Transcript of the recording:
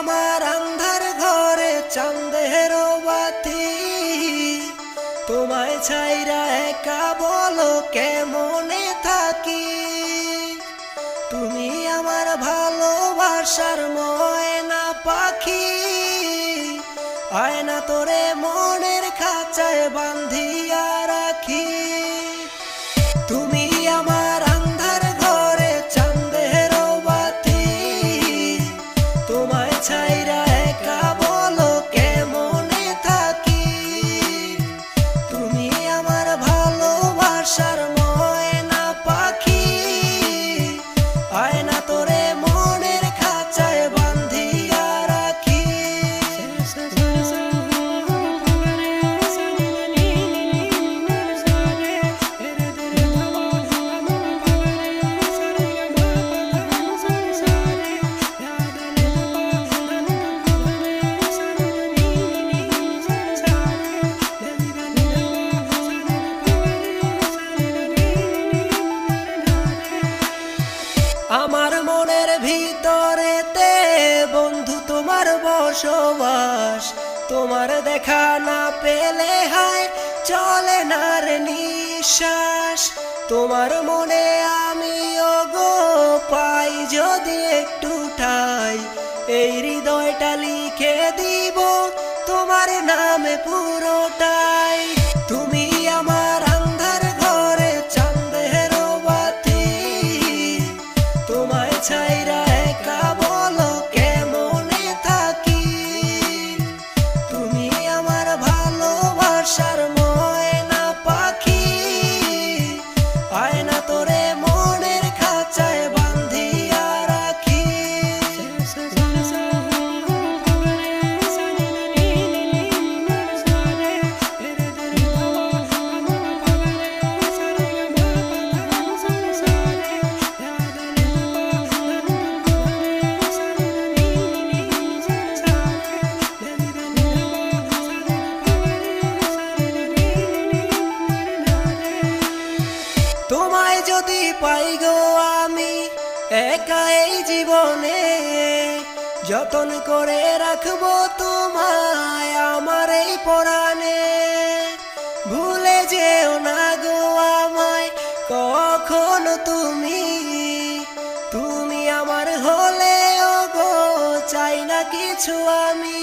আমার আন্ধার ঘরে চাঁদের বাতি। তোমায় ছাইরা একা বলো কেমনে থাকি? তুমি আমার ভালোবাসার ময়না পাখি। আয়না তোরে মনের খাঁচায় বান্ধিয়া রাখি। আমার মনের ভিতরেতে বন্ধু তোমার বসবাস। তোমার দেখা না পেলে হায়, চলে না রে নিঃশ্বাস। তোমার মনে আমি গো পাই যদি একটু ঠাই। এই হৃদয়টা লিখে দিব তোমার নামে পুরোটাই। তোমায় যদি পাই গো আমি, একা এই জীবনে যতন করে রাখব তোমায় আমার এই পরাণে। ভুলে যেও না গো আমায়, কখনো তুমি তুমি আমার হলে গো চাই না কিছু আমি।